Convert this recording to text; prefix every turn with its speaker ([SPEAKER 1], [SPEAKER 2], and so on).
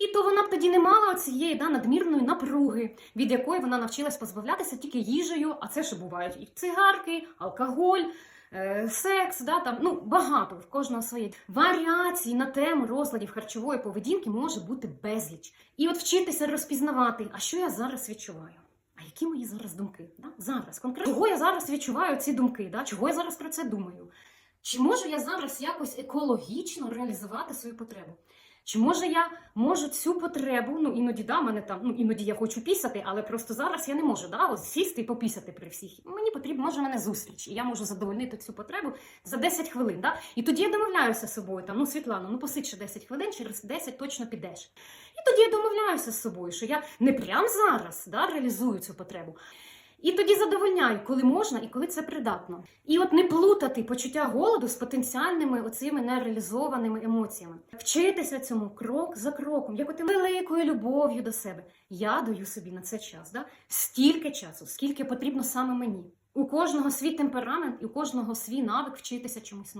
[SPEAKER 1] І то вона б тоді не мала цієї да, надмірної напруги, від якої вона навчилась позбавлятися тільки їжею, а це ще бувають і цигарки, алкоголь. е, Секс, да, там, ну, багато в кожного своє. Варіацій на тему розладів харчової поведінки може бути безліч. І от вчитися розпізнавати, а що я зараз відчуваю? А які мої зараз думки? Да? Зараз конкретно чого я зараз відчуваю ці думки? Да? Чого я зараз про це думаю? Чи можу я зараз якось екологічно реалізувати свою потребу? Чи може я можу цю потребу, ну іноді да, мене там, ну іноді я хочу пісяти, але просто зараз я не можу да, ось сісти і попісяти при всіх. Мені потрібно, може, мене зустріч, і я можу задовольнити цю потребу за 10 хвилин. Да? І тоді я домовляюся з собою, там, ну Світлана, ну посидь ще 10 хвилин, через 10 точно підеш. І тоді я домовляюся з собою, що я не прямо зараз да, реалізую цю потребу. І тоді задовольняю, коли можна і коли це придатно. І от не плутати почуття голоду з потенціальними оцими нереалізованими емоціями. Вчитися цьому крок за кроком, як от великою любов'ю до себе. Я даю собі на це час, да? стільки часу, скільки потрібно саме мені. У кожного свій темперамент і у кожного свій навик вчитися чомусь новому.